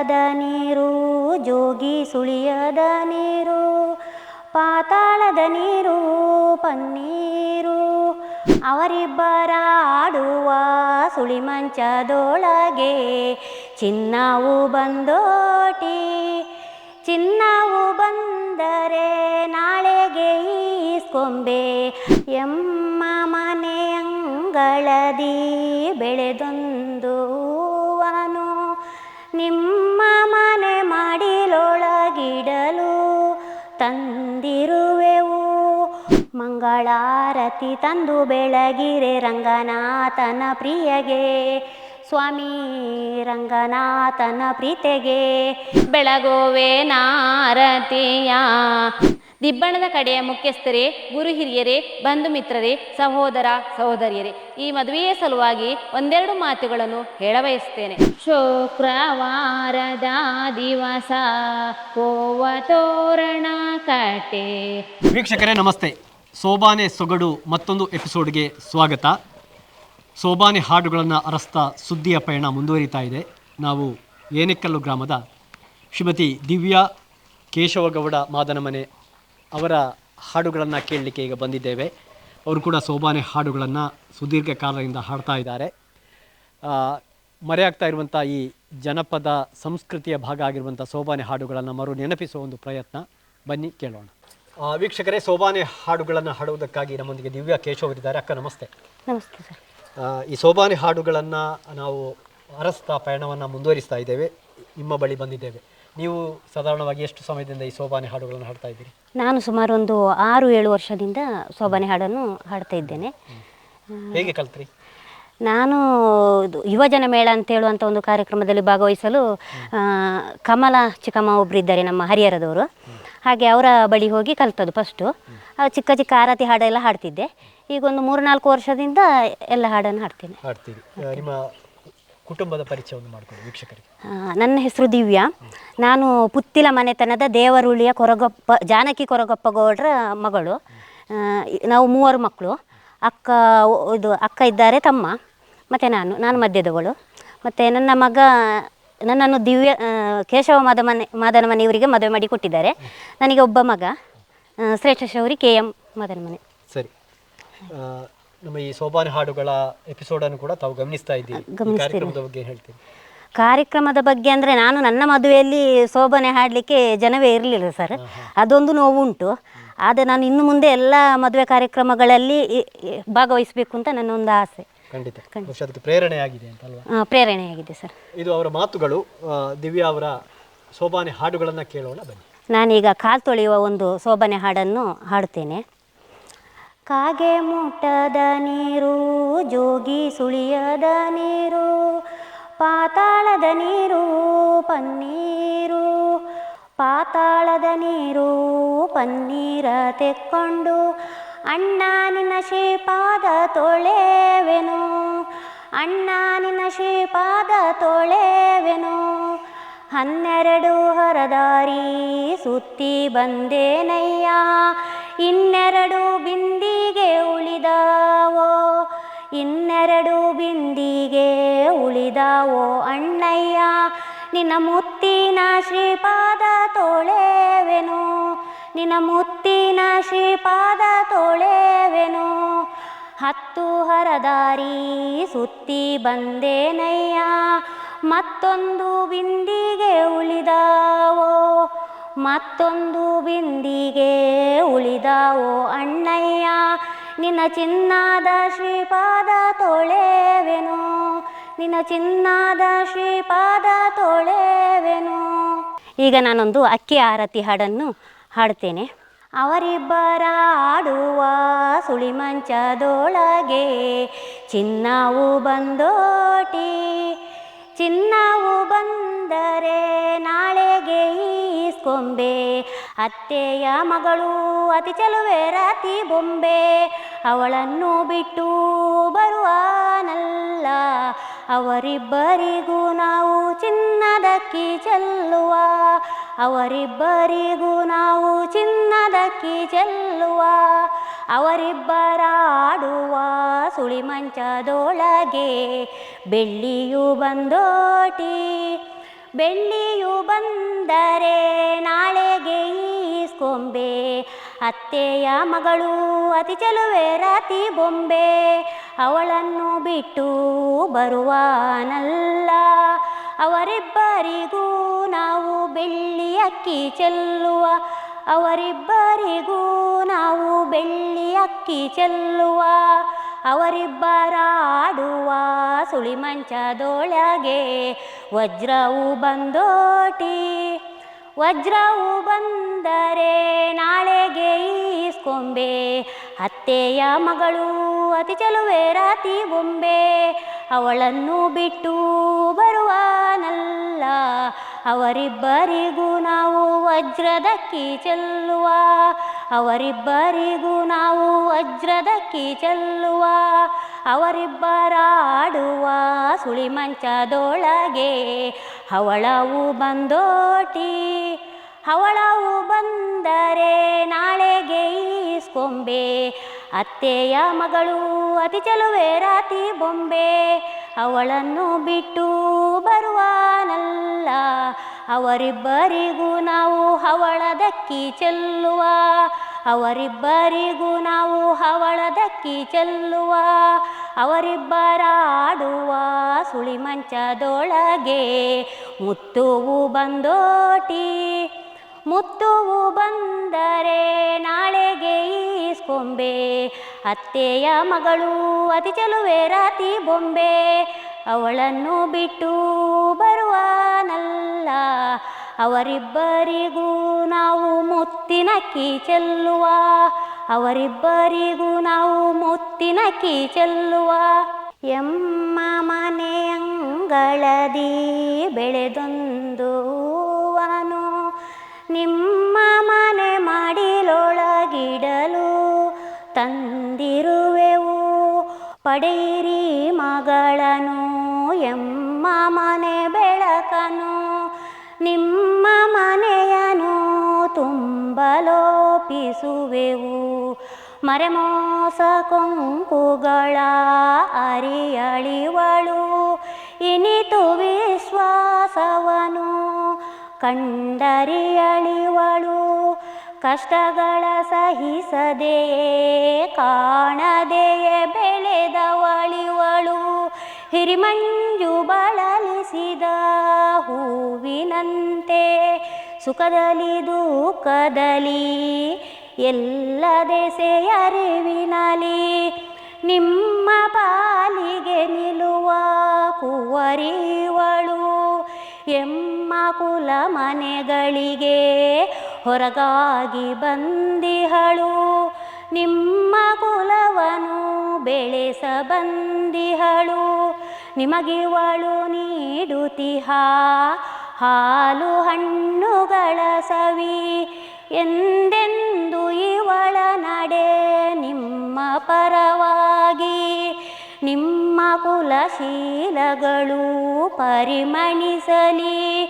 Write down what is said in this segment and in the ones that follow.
ಮುಟ್ಟದ ನೀರು, ಜೋಗಿ ಸುಳಿಯದ ನೀರು, ಪಾತಾಳದ ನೀರು, ಪನ್ನೀರು. ಅವರಿಬ್ಬರ ಆಡುವ ಸುಳಿಮಂಚದೊಳಗೆ ಚಿನ್ನವು ಬಂದೋಟಿ. ಚಿನ್ನವು ಬಂದರೆ ನಾಳೆಗೆ ಈಸ್ಕೊಂಬೆ. ಎಮ್ಮ ಮನೆಯಂಗಳದಿ ಬೆಳೆದೊಂದು ನಿಮ್ಮ ತಂದಿರುವೆವು. ಮಂಗಳಾರತಿ ತಂದು ಬೆಳಗಿರೆ ರಂಗನಾಥನ ಪ್ರಿಯಗೆ. ಸ್ವಾಮಿ ರಂಗನಾಥನ ಪ್ರೀತೆಗೆ. ಬೆಳಗೋವೆ ನಾರತಿಯ ದಿಬ್ಬಣದ ಕಡೆಯ ಮುಖ್ಯಸ್ಥರೇ ಗುರು ಹಿರಿಯರೇ ಬಂಧು ಮಿತ್ರರೇ ಸಹೋದರ ಸಹೋದರಿಯರೇ ಈ ಮದುವೆಯ ಸಲುವಾಗಿ ಒಂದೆರಡು ಮಾತುಗಳನ್ನು ಹೇಳಬಯಸ್ತೇನೆ ಶುಕ್ರವಾರದ ದಿವಸ ಕೋವ ತೋರಣ ಕಟೆ. ವೀಕ್ಷಕರೇ ನಮಸ್ತೆ. ಸೋಬಾನೆ ಸೊಗಡು ಮತ್ತೊಂದು ಎಪಿಸೋಡ್ಗೆ ಸ್ವಾಗತ. ಸೋಬಾನೆ ಹಾಡುಗಳನ್ನು ಅರಸ್ತಾ ಸುದ್ದಿಯ ಪಯಣ ಮುಂದುವರಿತಾ ಇದೆ. ನಾವು ಏನೆಕಲ್ಲು ಗ್ರಾಮದ ಶ್ರೀಮತಿ ದಿವ್ಯಾ ಕೇಶವಗೌಡ ಮಾದನಮನೆ ಅವರ ಹಾಡುಗಳನ್ನು ಕೇಳಲಿಕ್ಕೆ ಈಗ ಬಂದಿದ್ದೇವೆ. ಅವರು ಕೂಡ ಸೋಬಾನೆ ಹಾಡುಗಳನ್ನು ಸುದೀರ್ಘ ಕಾಲದಿಂದ ಹಾಡ್ತಾ ಇದ್ದಾರೆ. ಮರೆಯಾಗ್ತಾ ಇರುವಂಥ ಈ ಜನಪದ ಸಂಸ್ಕೃತಿಯ ಭಾಗ ಆಗಿರುವಂಥ ಸೋಬಾನೆ ಹಾಡುಗಳನ್ನು ಮರು ನೆನಪಿಸುವ ಒಂದು ಪ್ರಯತ್ನ. ಬನ್ನಿ ಕೇಳೋಣ. ವೀಕ್ಷಕರೇ ಸೋಬಾನೆ ಹಾಡುಗಳನ್ನು ಹಾಡುವುದಕ್ಕಾಗಿ ನಮ್ಮೊಂದಿಗೆ ದಿವ್ಯಾ ಕೇಶವರಿದ್ದಾರೆ ಅಕ್ಕ ನಮಸ್ತೆ. ನಮಸ್ತೆ ಸರ್. ಈ ಸೋಬಾನೆ ಹಾಡುಗಳನ್ನು ನಾವು ಅರಸ್ತಾ ಪಯಣವನ್ನು ಮುಂದುವರಿಸ್ತಾ ಇದ್ದೇವೆ. ನಿಮ್ಮ ಬಳಿ ಬಂದಿದ್ದೇವೆ. ನೀವು ಸಾಧಾರಣವಾಗಿ ಎಷ್ಟು ಸಮಯದಿಂದ ಈ ಸೋಬಾನೆ ಹಾಡುಗಳನ್ನು ಹಾಡ್ತಾ ಇದ್ದೀರಿ? ನಾನು ಸುಮಾರು ಒಂದು ಆರು ಏಳು ವರ್ಷದಿಂದ ಸೋಬಾನೆ ಹಾಡನ್ನು ಹಾಡ್ತಾ ಇದ್ದೇನೆ. ಹೇಗೆ ಕಲ್ತ್ರಿ? ನಾನು ಇದು ಯುವಜನ ಮೇಳ ಅಂತ ಹೇಳುವಂಥ ಒಂದು ಕಾರ್ಯಕ್ರಮದಲ್ಲಿ ಭಾಗವಹಿಸಲು ಆ, ಕಮಲ ಚಿಕ್ಕಮ್ಮ ಒಬ್ಬರಿದ್ದಾರೆ ನಮ್ಮ ಹರಿಹರದವರು. ಹಾಗೆ ಅವರ ಬಳಿ ಹೋಗಿ ಕಲ್ತದ್ದು ಫಸ್ಟು ಚಿಕ್ಕ ಚಿಕ್ಕ ಆರತಿ ಹಾಡೆಲ್ಲ ಹಾಡ್ತಿದ್ದೆ. ಈಗ ಒಂದು ಮೂರು ನಾಲ್ಕು ವರ್ಷದಿಂದ ಎಲ್ಲ ಹಾಡನ್ನು ಹಾಡ್ತೀನಿ. ಹಾಡ್ತೀನಿ ಆ, ನಿಮ್ಮ ಕುಟುಂಬದ ಪರಿಚಯವನ್ನು ಮಾಡಿಕೊಡಿ ವೀಕ್ಷಕರಿಗೆ. ಆ, ನನ್ನ ಹೆಸರು ದಿವ್ಯಾ. ನಾನು ಪುತ್ತಿಲ ಮನೆತನದ ದೇವರುಳಿಯ ಕೊರಗೊಪ್ಪ ಜಾನಕಿ ಕೊರಗೊಪ್ಪ ಗೌಡ್ರ ಮಗಳು. ಆ, ಇ- ನಾವು ಮೂವರು ಮಕ್ಕಳು. ಅಕ್ಕ ಒ- ಇದು ಅಕ್ಕ ಇದ್ದಾರೆ ತಮ್ಮ ಮತ್ತು ನಾನು ನಾನು ಮಧ್ಯದವಳು. ಮತ್ತು ನನ್ನ ಮಗ ನನ್ನನ್ನು ದಿವ್ಯ ಆ, ಕೇಶವ ಮಾದ ಮನೆ ಮಾದನ ಮನೆಯವರಿಗೆ ಮದುವೆ ಮಾಡಿ ಕೊಟ್ಟಿದ್ದಾರೆ. ನನಗೆ ಒಬ್ಬ ಮಗ ಆ, ಶ್ರೇಷ್ಠ ಶೌರಿ ಕೆ ಎಂ ಮಾದನ ಮನೆ. ಸರಿ. ಆ, ನಮ್ಮ ಈ ಸೋಬಾನೆ ಹಾಡುಗಳ ಎಪಿಸೋಡನ್ನು ಕೂಡ ತಾವು ಗಮನಿಸ್ತಾ ಇದ್ದೀರಿ. ಈ ಕಾರ್ಯಕ್ರಮದ ಬಗ್ಗೆ ಏನ್ ಹೇಳ್ತೀರಿ. ಕಾರ್ಯಕ್ರಮದ ಬಗ್ಗೆ ಅಂದರೆ ನಾನು ನನ್ನ ಮದುವೆಯಲ್ಲಿ ಶೋಭನೆ ಹಾಡಲಿಕ್ಕೆ ಜನವೇ ಇರಲಿಲ್ಲ ಸರ್. ಅದೊಂದು ನೋವುಂಟು. ಆದರೆ ನಾನು ಇನ್ನು ಮುಂದೆ ಎಲ್ಲ ಮದುವೆ ಕಾರ್ಯಕ್ರಮಗಳಲ್ಲಿ ಭಾಗವಹಿಸಬೇಕು ಅಂತ ನನ್ನ ಒಂದು ಆಸೆ. ಖಂಡಿತ. ಬಹುಶಃ ಅದಕ್ಕೆ ಪ್ರೇರಣೆ ಆಗಿದೆ ಅಂತ ಅಲ್ವಾ? ಆ, ಪ್ರೇರಣೆಯಾಗಿದೆ ಸರ್. ಇದು ಅವರ ಮಾತುಗಳು. ಆ, ದಿವ್ಯಾ ಅವರ ಸೋಬಾನೆ ಹಾಡುಗಳನ್ನು ಕೇಳೋಣ ಬನ್ನಿ. ನಾನೀಗ ಕಾಲು ತೊಳೆಯುವ ಒಂದು ಶೋಭನೆ ಹಾಡನ್ನು ಹಾಡುತ್ತೇನೆ ಕಾಗೆ ಮುಟ್ಟದ ನೀರು, ಜೋಗಿ ಸುಳಿಯದ ನೀರು, ಪಾತಾಳದ ನೀರು, ಪನ್ನೀರು, ಪಾತಾಳದ ನೀರು, ಪನ್ನೀರ ತೆಕ್ಕೊಂಡು ಅಣ್ಣ ನಿನ್ನ ತೊಳೆವೆನು, ಅಣ್ಣ ನಿನ್ನ ತೊಳೆವೆನು, ಹನ್ನೆರಡು ಹರದಾರಿ ಸುತ್ತಿ ಬಂದೇನಯ್ಯ ಇನ್ನೆರಡು ಬಿಂದಿಗೆ ಉಳಿದಾವೋ? ಇನ್ನೆರಡು ಬಿಂದಿಗೆ ಉಳಿದಾವೋ? ಅಣ್ಣಯ್ಯ, ನಿನ್ನ ಮುತ್ತಿನ ಶ್ರೀಪಾದ ತೋಳೆವೆನು? ನಿನ್ನ ಮುತ್ತಿನ ಶ್ರೀಪಾದ ತೋಳೆವೆನು? ಹತ್ತು ಹರದಾರಿ ಸುತ್ತಿ ಬಂದೇನಯ್ಯ, ಮತ್ತೊಂದು ಬಿಂದಿಗೆ ಉಳಿದಾವೋ? ಮತ್ತೊಂದು ಬಿಂದಿಗೆ ಉಳಿದಾವೋ ಅಣ್ಣಯ್ಯ? ನಿನ್ನ ಚಿನ್ನಾದ ಶ್ರೀಪಾದ ತೊಳೆವೆನು? ನಿನ್ನ ಚಿನ್ನಾದ ಶ್ರೀಪಾದ ತೊಳೆವೆನು? ಈಗ ನಾನೊಂದು ಅಕ್ಕಿ ಆರತಿ ಹಾಡನ್ನು ಹಾಡ್ತೇನೆ. ಅವರಿಬ್ಬರ ಆಡುವ ಸುಳಿಮಂಚದೊಳಗೆ ಚಿನ್ನವು ಬಂದೋಟಿ, ಚಿನ್ನವು ಬಂದರೆ ಈಸ್ಕೊಂಬೆ ಅತ್ತೆಯ ಮಗಳು ಅತಿ ಚೆಲುವೆ ರಾತಿ ಬೊಂಬೆ. ಅವಳನ್ನು ಬಿಟ್ಟು ಬರುವಾನಲ್ಲ. ಅವರಿಬ್ಬರಿಗೂ ನಾವು ಚಿನ್ನದಕ್ಕೆ ಚೆಲ್ಲುವ. ಅವರಿಬ್ಬರಿಗೂ ನಾವು ಚಿನ್ನದಕ್ಕೆ ಚೆಲ್ಲುವ. ಅವರಿಬ್ಬರ ಆಡುವ ಸುಳಿಮಂಚದೊಳಗೆ ಬೆಳ್ಳಿಯು ಬಂದೋಟಿ. ಬೆಳ್ಳಿಯು ಬಂದರೆ ನಾಳೆಗೆ ಈಸ್ಕೊಂಬೆ ಅತ್ತೆಯ ಮಗಳು ಅತಿ ಚೆಲುವೆ ರಾತಿ ಬೊಂಬೆ, ಅವಳನ್ನು ಬಿಟ್ಟು ಬರುವಾನಲ್ಲ. ಅವರಿಬ್ಬರಿಗೂ ನಾವು ಬೆಳ್ಳಿ ಅಕ್ಕಿ ಚೆಲ್ಲುವ, ಅವರಿಬ್ಬರಿಗೂ ನಾವು ಬೆಳ್ಳಿ ಅಕ್ಕಿ ಚೆಲ್ಲುವ, ಅವರಿಬ್ಬರಾಡುವ ಸುಳಿಮಂಚದೊಳಗೆ ವಜ್ರವು ಬಂದೋಟಿ, ವಜ್ರವು ಬಂದರೆ ನಾಳೆಗೆ ಈಸ್ಕೊಂಬೆ. ಅತ್ತೆಯ ಮಗಳು ಅತಿ ಚಲುವೆ ರಾತಿ ಬೊಂಬೆ. ಅವಳನ್ನು ಬಿಟ್ಟು ಬರುವನಲ್ಲ, ಅವರಿಬ್ಬರಿಗೂ ನಾವು ವಜ್ರದಕ್ಕಿ ಚೆಲ್ಲುವ. ಅವರಿಬ್ಬರಿಗೂ ನಾವು ವಜ್ರದಕ್ಕಿ ಚೆಲ್ಲುವ. ಅವರಿಬ್ಬರಾಡುವ ಸುಳಿಮಂಚದೊಳಗೆ ಅವಳವು ಬಂದೋಟಿ. ಅವಳವು ಬಂದರೆ ನಾಳೆಗೆ ಈಸ್ಕೊಂಬೆ. ಅತ್ತೆಯ ಮಗಳು ಅತಿ ಚಲುವೆ ರಾತಿ ಬೊಂಬೆ. ಅವಳನ್ನು ಬಿಟ್ಟು ಬರುವನಲ್ಲ. ಅವರಿಬ್ಬರಿಗೂ ನಾವು ಅವಳದಕ್ಕಿ ಚೆಲ್ಲುವ. ಅವರಿಬ್ಬರಿಗೂ ನಾವು ಹವಳದಕ್ಕಿ ಚೆಲ್ಲುವ, ಅವರಿಬ್ಬರಾಡುವ ಸುಳಿಮಂಚದೊಳಗೆ ಮುತ್ತುವು ಬಂದೋಟಿ. ಮುತ್ತುವು ಬಂದರೆ ನಾಳೆಗೆ ಈಸ್ಕೊಂಬೆ, ಅತ್ತೆಯ ಮಗಳು ಅತಿ ಚೆಲುವೆ ರಾತಿ ಬೊಂಬೆ. ಅವಳನ್ನು ಬಿಟ್ಟು ಬರುವಾನಲ್ಲ ಅವರಿಬ್ಬರಿಗೂ ನಾವು ಮುತ್ತಿನಕ್ಕಿ ಚೆಲ್ಲುವ. ಅವರಿಬ್ಬರಿಗೂ ನಾವು ಮುತ್ತಿನಕ್ಕಿ ಚೆಲ್ಲುವ. ಎಮ್ಮ ಮನೆಯಂಗಳದಿ ಬೆಳೆದೊಂದು ನಿಮ್ಮ ಮನೆ ಮಾಡಿಲೊಳಗಿಡಲು ತಂದಿರುವೆವು. ಪಡೆಯಿರಿ ಮಗಳನು, ಎಮ್ಮ ಮನೆ ಬೆಳಕನು. ನಿಮ್ಮ ತುಂಬಲೋಪಿಸುವೆವು ಮರೆಮೋಸ ಕೊಂಕುಗಳ ಅರಿಯಳಿವಳು. ಇನಿತು ವಿಶ್ವಾಸವನು ಕಂಡರಿಯಳಿವಳು. ಕಷ್ಟಗಳ ಸಹಿಸದೆಯೇ ಕಾಣದೆಯೇ ಬೆಳೆದವಳಿವಳು. ಹಿರಿಮಂಜು ಬಳಲಿಸಿದ ಹೂವಿನಂತೆ ಸುಖದಲ್ಲಿ, ದುಃಖದಲ್ಲಿ ಎಲ್ಲ ದೆಸೆಯರಿವಿನಲಿ ನಿಮ್ಮ ಪಾಲಿಗೆ ನಿಲ್ಲುವ ಕುವರಿವಳು, ಎಮ್ಮ ಕುಲ ಮನೆಗಳಿಗೆ ಹೊರಗಾಗಿ ಬಂದಿಹಳು, ನಿಮ್ಮ ಕುಲವನು ಬೆಳೆಸ ಬಂದಿಹಳು, ನಿಮಗಿವಳು ನೀಡುತ್ತಿಹ ಹಾಲು ಹಣ್ಣುಗಳ ಸವಿ ಎಂದೆಂದು ಇವಳ ನಡೆ ನಿಮ್ಮ ಪರವಾಗಿ, ನಿಮ್ಮ ಕುಲಶೀಲಗಳು ಪರಿಮಣಿಸಲಿ.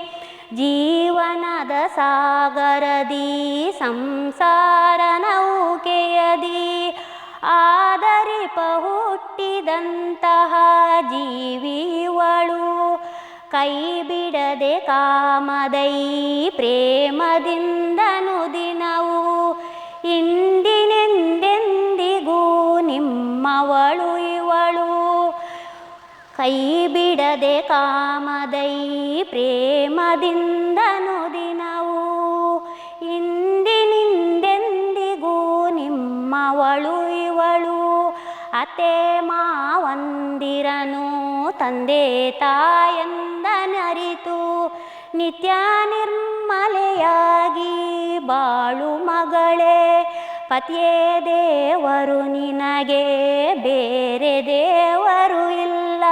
ಜೀವನದ ಸಾಗರದಿ, ಸಂಸಾರ ನೌಕೆಯದಿ ಆದರಿಪ ಹುಟ್ಟಿದಂತಹ ಜೀವಿವಳು ಕೈ ಬಿಡದೆ ಕಾಮದೈ ಪ್ರೇಮದಿಂದನು ದಿನವು. ಇಂದಿನೆಂದೆಂದಿಗೂ ನಿಮ್ಮವಳು ಇವಳು. ಕೈ ಬಿಡದೆ ಕಾಮದೈ ಪ್ರೇಮದಿಂದನು ದಿನವು. ಇಂದಿನಿಂದೆಂದಿಗೂ ನಿಮ್ಮವಳು ಅತೆ ಮಾವಂದಿರನು ತಂದೆ ತಾಯಂದನರಿತು. ನಿತ್ಯ ನಿರ್ಮಲೆಯಾಗಿ ಬಾಳು ಮಗಳೇ, ಪತಿಯೇ ದೇವರು ನಿನಗೆ ಬೇರೆ ದೇವರು ಇಲ್ಲ.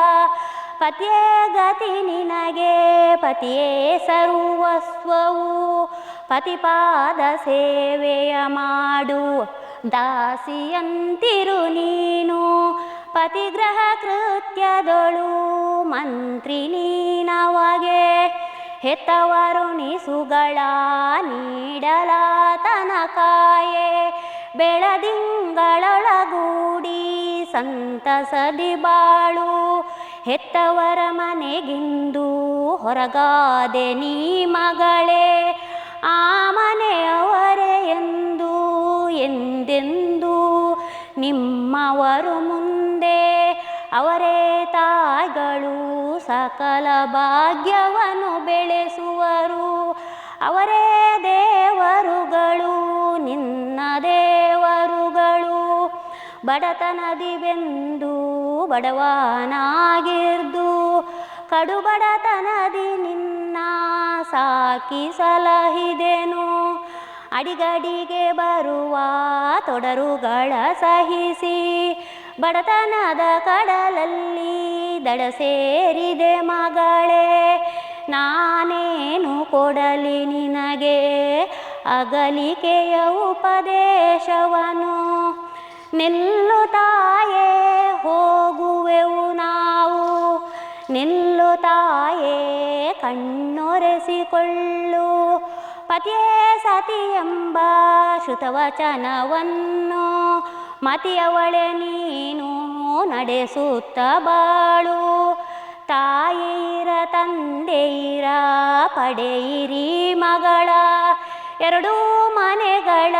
ಪತಿಯೇ ಗತಿ ನಿನಗೆ, ಪತಿಯೇ ಸರ್ವಸ್ವವು. ಪತಿಪಾದ ಸೇವೆಯ ಮಾಡು. ದಾಸಿಯಂತಿರು ನೀನು, ಪತಿಗ್ರಹ ಕೃತ್ಯದೊಳು ಮಂತ್ರಿ ನೀನವಗೆ ಹೆತ್ತವರುಣಿಸುಗಳ ನೀಡಲಾತನ ಕಾಯೆ ಬೆಳದಿಂಗಳೊಳಗೂಡಿ ಸಂತಸದಿ ಬಾಳು. ಹೆತ್ತವರ ಮನೆಗಿಂದು ಹೊರಗಾದೆ ನೀ ಮಗಳೇ, ಆ ಮನೆಯವರೇ ಸಕಲ ಭಾಗ್ಯವನ್ನು ಬೆಳೆಸುವರು. ಅವರೇ ದೇವರುಗಳು, ನಿನ್ನ ದೇವರುಗಳು. ಬಡತನದಿ ಬೆಂದು ಬಡವನಾಗಿರ್ದು. ಕಡು ಬಡತನದಿ ನಿನ್ನ ಸಾಕಿ ಸಲಹಿದೆನು. ಅಡಿಗಡಿಗೆ ಬರುವ ತೊಡರುಗಳ ಸಹಿಸಿ ಬಡತನದ ಕಡಲಲ್ಲಿ ದಡ ಸೇರಿದೆ ಮಗಳೇ, ನಾನೇನು ಕೊಡಲಿ ನಿನಗೆ? ಅಗಲಿಕೆಯ ಉಪದೇಶವನು. ನಿಲ್ಲುತ್ತಾಯೇ ಹೋಗುವೆವು ನಾವು. ನಿಲ್ಲುತ್ತಾಯೇ ಕಣ್ಣೊರೆಸಿಕೊಳ್ಳು. ಪತಿಯೇ ಸತಿ ಎಂಬ ಶ್ರುತವಚನವನ್ನು ಮತಿಯವಳೆ ನೀನು ನಡೆಸುತ್ತ ಬಾಳು. ತಾಯಿರ ತಂದೆಯಿರ ಪಡೆಯಿರಿ ಮಗಳ. ಎರಡೂ ಮನೆಗಳ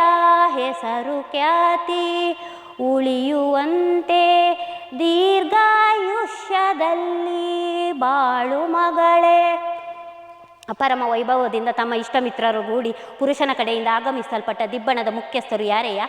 ಹೆಸರು ಖ್ಯಾತಿ ಉಳಿಯುವಂತೆ ದೀರ್ಘಾಯುಷ್ಯದಲ್ಲಿ ಬಾಳು ಮಗಳೇ. ಅಪರಮ ವೈಭವದಿಂದ ತಮ್ಮ ಇಷ್ಟಮಿತ್ರರು ಗೂಡಿ ಪುರುಷನ ಕಡೆಯಿಂದ ಆಗಮಿಸಲ್ಪಟ್ಟ ದಿಬ್ಬಣದ ಮುಖ್ಯಸ್ಥರು ಯಾರೆಯ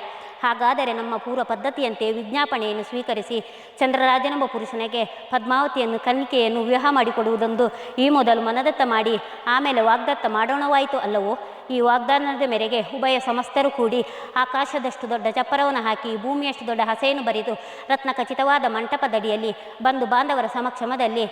ಹಾಗಾದರೆ ನಮ್ಮ ಪೂರ್ವ ಪದ್ಧತಿಯಂತೆ ವಿಜ್ಞಾಪನೆಯನ್ನು ಸ್ವೀಕರಿಸಿ ಚಂದ್ರರಾಜನೆಂಬ ಪುರುಷನಿಗೆ ಪದ್ಮಾವತಿಯನ್ನು, ಕನ್ನಿಕೆಯನ್ನು ವಿವಾಹ ಮಾಡಿಕೊಡುವುದೊಂದು ಈ ಮೊದಲು ಮನದತ್ತ ಮಾಡಿ, ಆಮೇಲೆ ವಾಗ್ದತ್ತ ಮಾಡೋಣವಾಯಿತು ಅಲ್ಲವೋ? ಈ ವಾಗ್ದಾನದ ಮೇರೆಗೆ ಉಭಯ ಸಮಸ್ತರು ಕೂಡಿ ಆಕಾಶದಷ್ಟು ದೊಡ್ಡ ಚಪ್ಪರವನ್ನು ಹಾಕಿ ಭೂಮಿಯಷ್ಟು ದೊಡ್ಡ ಹಸೆಯನ್ನು ಬರೆದು ರತ್ನ ಖಚಿತವಾದ ಮಂಟಪದಡಿಯಲ್ಲಿ ಬಂದು ಬಾಂಧವರ ಸಮಕ್ಷಮದಲ್ಲಿ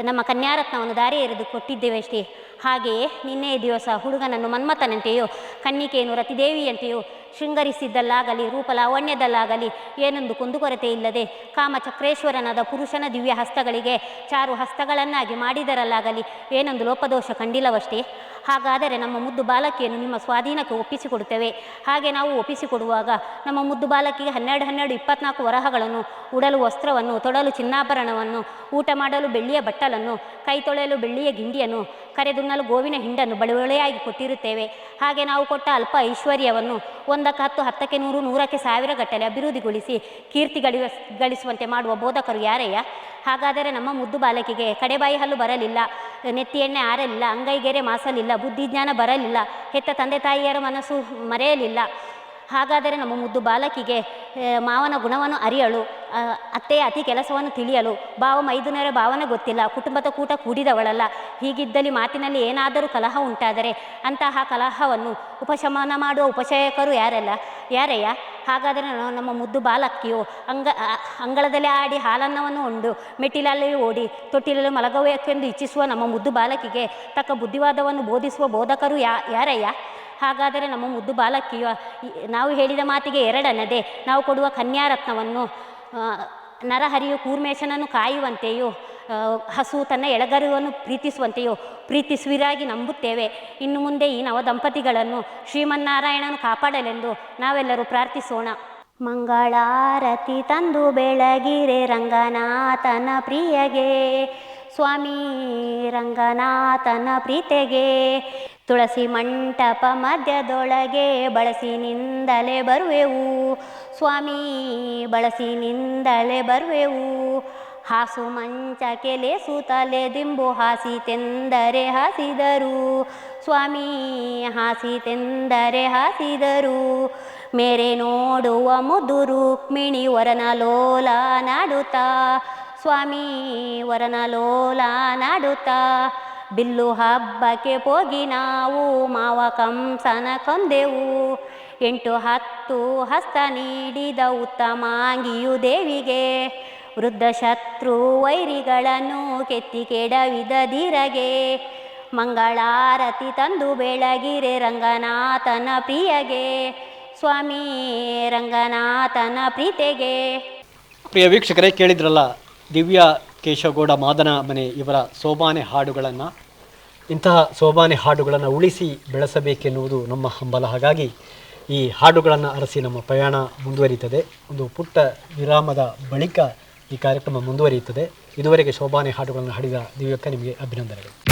ನಮ್ಮ ಕನ್ಯಾರತ್ನವನ್ನು ದಾರಿ ಎರೆದು ಕೊಟ್ಟಿದ್ದೇವಷ್ಟೇ ಹಾಗೆಯೇ ನಿನ್ನೆ ದಿವಸ ಹುಡುಗನನ್ನು ಮನ್ಮಥನಂತೆಯೋ, ಕನ್ನಿಕೆಯನ್ನು ರತಿದೇವಿಯಂತೆಯೋ ಶೃಂಗರಿಸಿದ್ದಲ್ಲಾಗಲಿ ರೂಪ ಲಾವಣ್ಯದಲ್ಲಾಗಲಿ ಏನೊಂದು ಕುಂದುಕೊರತೆ ಇಲ್ಲದೆ ಕಾಮಚಕ್ರೇಶ್ವರನಾದ ಪುರುಷನ ದಿವ್ಯ ಹಸ್ತಗಳಿಗೆ ಚಾರು ಹಸ್ತಗಳನ್ನಾಗಿ ಮಾಡಿದರಲ್ಲಾಗಲಿ ಏನೊಂದು ಲೋಪದೋಷ ಕಂಡಿಲ್ಲವಷ್ಟೇ? ಹಾಗಾದರೆ ನಮ್ಮ ಮುದ್ದು ಬಾಲಕಿಯನ್ನು ನಿಮ್ಮ ಸ್ವಾಧೀನಕ್ಕೆ ಒಪ್ಪಿಸಿಕೊಡುತ್ತೇವೆ. ಹಾಗೆ ನಾವು ಒಪ್ಪಿಸಿಕೊಡುವಾಗ ನಮ್ಮ ಮುದ್ದು ಬಾಲಕಿಗೆ ಹನ್ನೆರಡು ಹನ್ನೆರಡು ಇಪ್ಪತ್ನಾಲ್ಕು ವರಹಗಳನ್ನು, ಉಡಲು ವಸ್ತ್ರವನ್ನು, ತೊಡಲು ಚಿನ್ನಾಭರಣವನ್ನು, ಊಟ ಮಾಡಲು ಬೆಳ್ಳಿಯ ಬಟ್ಟಲನ್ನು, ಕೈ ತೊಳೆಯಲು ಬೆಳ್ಳಿಯ ಗಿಂಡಿಯನ್ನು ಕರೆದುಣ್ಣಲು ಗೋವಿನ ಹಿಂಡನ್ನು ಬಳುವಳೆಯಾಗಿ ಕೊಟ್ಟಿರುತ್ತೇವೆ. ಹಾಗೆ ನಾವು ಕೊಟ್ಟ ಅಲ್ಪ ಐಶ್ವರ್ಯವನ್ನು ಒಂದಕ್ಕೆ ಹತ್ತು, ಹತ್ತಕ್ಕೆ ನೂರು, ನೂರಕ್ಕೆ ಸಾವಿರ ಗಟ್ಟಲೆ ಅಭಿವೃದ್ಧಿಗೊಳಿಸಿ ಕೀರ್ತಿ ಗಳಿಸುವಂತೆ ಮಾಡುವ ಬೋಧಕರು ಯಾರಯ್ಯ? ಹಾಗಾದರೆ ನಮ್ಮ ಮುದ್ದು ಬಾಲಕಿಗೆ ಕಡೆಬಾಯಿ ಹಲ್ಲು ಬರಲಿಲ್ಲ, ನೆತ್ತಿ ಎಣ್ಣೆ ಆರಲಿಲ್ಲ ಅಂಗೈಗೆರೆ ಮಾಸಲಿಲ್ಲ, ಬುದ್ಧಿಜ್ಞಾನ ಬರಲಿಲ್ಲ, ಹೆತ್ತ ತಂದೆ ತಾಯಿಯರ ಮನಸ್ಸು ಮರೆಯಲಿಲ್ಲ. ಹಾಗಾದರೆ ನಮ್ಮ ಮುದ್ದು ಬಾಲಕಿಗೆ ಮಾವನ ಗುಣವನ್ನು ಅರಿಯಲು ಅತ್ತೆಯ ಅತಿ ಕೆಲಸವನ್ನು ತಿಳಿಯಲು ಭಾವ ಮೈದುನರ ಭಾವನೆ ಗೊತ್ತಿಲ್ಲ, ಕುಟುಂಬದ ಕೂಟ ಕೂಡಿದವಳಲ್ಲ, ಹೀಗಿದ್ದಲ್ಲಿ ಮಾತಿನಲ್ಲಿ ಏನಾದರೂ ಕಲಹ ಉಂಟಾದರೆ ಅಂತಹ ಕಲಹವನ್ನು ಉಪಶಮನ ಮಾಡುವ ಉಪಶಯಕರು ಯಾರಲ್ಲ, ಯಾರಯ್ಯ? ಹಾಗಾದರೆ ನಮ್ಮ ಮುದ್ದು ಬಾಲಕ್ಕಿಯು ಅಂಗ ಅಂಗಳದಲ್ಲಿ ಆಡಿ ಹಾಲನ್ನವನ್ನು ಉಂಡು, ಮೆಟ್ಟಿಲಲ್ಲಿ ಓಡಿ, ತೊಟ್ಟಿಲಲ್ಲಿ ಮಲಗಬೇಕೆಂದು ಇಚ್ಛಿಸುವ ನಮ್ಮ ಮುದ್ದು ಬಾಲಕಿಗೆ ತಕ್ಕ ಬುದ್ಧಿವಾದವನ್ನು ಬೋಧಿಸುವ ಬೋಧಕರು ಯಾ, ಯಾರಯ್ಯ? ಹಾಗಾದರೆ ನಮ್ಮ ಮುದ್ದು ಬಾಲಕಿಯ ನಾವು ಹೇಳಿದ ಮಾತಿಗೆ ಎರಡನದೆ. ನಾವು ಕೊಡುವ ಕನ್ಯಾರತ್ನವನ್ನು ನರಹರಿಯು ಕೂರ್ಮೇಶನನ್ನು ಕಾಯುವಂತೆಯೂ ಹಸು ತನ್ನ ಎಳಗರುವನ್ನು ಪ್ರೀತಿಸುವಂತೆಯೋ, ಪ್ರೀತಿಸುವಿರಾಗಿ ನಂಬುತ್ತೇವೆ. ಇನ್ನು ಮುಂದೆ ಈ ನವ ದಂಪತಿಗಳನ್ನು ಶ್ರೀಮನ್ನಾರಾಯಣನು ಕಾಪಾಡಲೆಂದು ನಾವೆಲ್ಲರೂ ಪ್ರಾರ್ಥಿಸೋಣ. ಮಂಗಳಾರತಿ ತಂದು ಬೆಳಗಿರೆ ರಂಗನಾಥನ ಪ್ರಿಯಗೆ, ಸ್ವಾಮಿ ರಂಗನಾಥನ ಪ್ರೀತೆಗೆ ತುಳಸಿ ಮಂಟಪ ಮಧ್ಯದೊಳಗೆ ಬಳಸಿನಿಂದಲೇ ಬರುವೆವು. ಸ್ವಾಮಿ, ಬಳಸಿನಿಂದಲೇ ಬರುವೆವು. ಹಾಸು ಮಂಚ ಕೆಲೆ ಸೂತಲೆ ದಿಂಬು ಹಾಸಿತೆಂದರೆ ಹಾಸಿದರು. ಸ್ವಾಮಿ ಹಾಸಿತೆಂದರೆ ಹಾಸಿದರು. ಮೇರೆ ನೋಡುವ ಮುದು ರುಕ್ಮಿಣಿ ವರನ ಲೋಲ ನಾಡುತ್ತ. ಸ್ವಾಮಿ, ವರನ ಲೋಲ ನಾಡುತ್ತಾ. ಬಿಲ್ಲು ಹಬ್ಬಕ್ಕೆ ಹೋಗಿ ನಾವು ಮಾವ ಕಂಸನ ಕೊಂದೆವು. ಎಂಟು ಹತ್ತು ಹಸ್ತ ನೀಡಿದ ಉತ್ತಮಾಂಗಿಯು ದೇವಿಗೆ. ವೃದ್ಧ ಶತ್ರು ವೈರಿಗಳನ್ನು ಕೆತ್ತಿ ಕೆಡವಿದ ಧೀರಗೆ. ಮಂಗಳಾರತಿ ತಂದು ಬೆಳಗಿರೆ ರಂಗನಾಥನ ಪ್ರಿಯಗೆ. ಸ್ವಾಮಿ ರಂಗನಾಥನ ಪ್ರೀತೆಗೆ. ಪ್ರಿಯ ವೀಕ್ಷಕರೇ, ಕೇಳಿದ್ರಲ್ಲ, ದಿವ್ಯಾ ಕೇಶವಗೌಡ ಮಾದನ ಮನೆ ಇವರ ಸೋಬಾನೆ ಹಾಡುಗಳನ್ನು, ಇಂತಹ ಸೋಬಾನೆ ಹಾಡುಗಳನ್ನು ಉಳಿಸಿ ಬೆಳೆಸಬೇಕೆನ್ನುವುದು ನಮ್ಮ ಹಂಬಲ. ಹಾಗಾಗಿ ಈ ಹಾಡುಗಳನ್ನು ಅರಸಿ ನಮ್ಮ ಪ್ರಯಾಣ ಮುಂದುವರಿಯುತ್ತದೆ. ಒಂದು ಪುಟ್ಟ ವಿರಾಮದ ಬಳಿಕ ಈ ಕಾರ್ಯಕ್ರಮ ಮುಂದುವರಿಯುತ್ತದೆ. ಇದುವರೆಗೆ ಶೋಭಾನೆ ಹಾಡುಗಳನ್ನು ಹಾಡಿದ ದಿವ್ಯಕ್ಕ ನಿಮಗೆ ಅಭಿನಂದನೆಗಳು.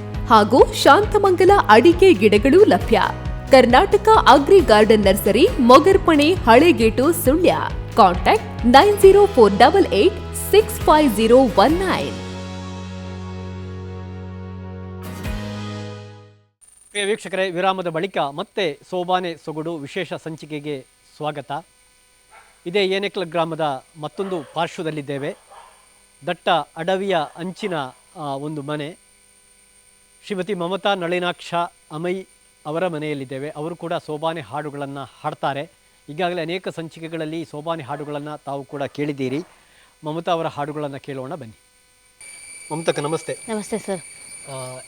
ಹಾಗೂ ಶಾಂತಮಂಗಲ ಅಡಿಕೆ ಗಿಡಗಳು ಲಭ್ಯ. Karnataka agri garden nursery, Mogarpane Halegate Sullia. Contact nine zero four double eight six five zero one nine. ಪ್ರಿಯ ವೀಕ್ಷಕರೇ, ವಿರಾಮದ ಬಳಿಕ ಮತ್ತೆ ಸೋಬಾನೆ ಸೊಗಡು ವಿಶೇಷ ಸಂಚಿಕೆಗೆ ಸ್ವಾಗತ. ಇದೇ ಏನೆಕ್ಲ ಗ್ರಾಮದ ಮತ್ತೊಂದು ಪಾರ್ಶ್ವದಲ್ಲಿದ್ದೇವೆ. ದಟ್ಟ ಅಡವಿಯ ಅಂಚಿನ ಒಂದು ಮನೆ. ಶ್ರೀಮತಿ ಮಮತಾ ನಳಿನಾಕ್ಷ ಅಮೈ ಅವರ ಮನೆಯಲ್ಲಿದ್ದೇವೆ. ಅವರು ಕೂಡ ಸೋಬಾನೆ ಹಾಡುಗಳನ್ನು ಹಾಡ್ತಾರೆ. ಈಗಾಗಲೇ ಅನೇಕ ಸಂಚಿಕೆಗಳಲ್ಲಿ ಸೋಬಾನೆ ಹಾಡುಗಳನ್ನು ತಾವು ಕೂಡ ಕೇಳಿದ್ದೀರಿ. ಮಮತಾ ಅವರ ಹಾಡುಗಳನ್ನು ಕೇಳೋಣ ಬನ್ನಿ. ಮಮತಕ್ಕ ನಮಸ್ತೆ. ನಮಸ್ತೆ ಸರ್.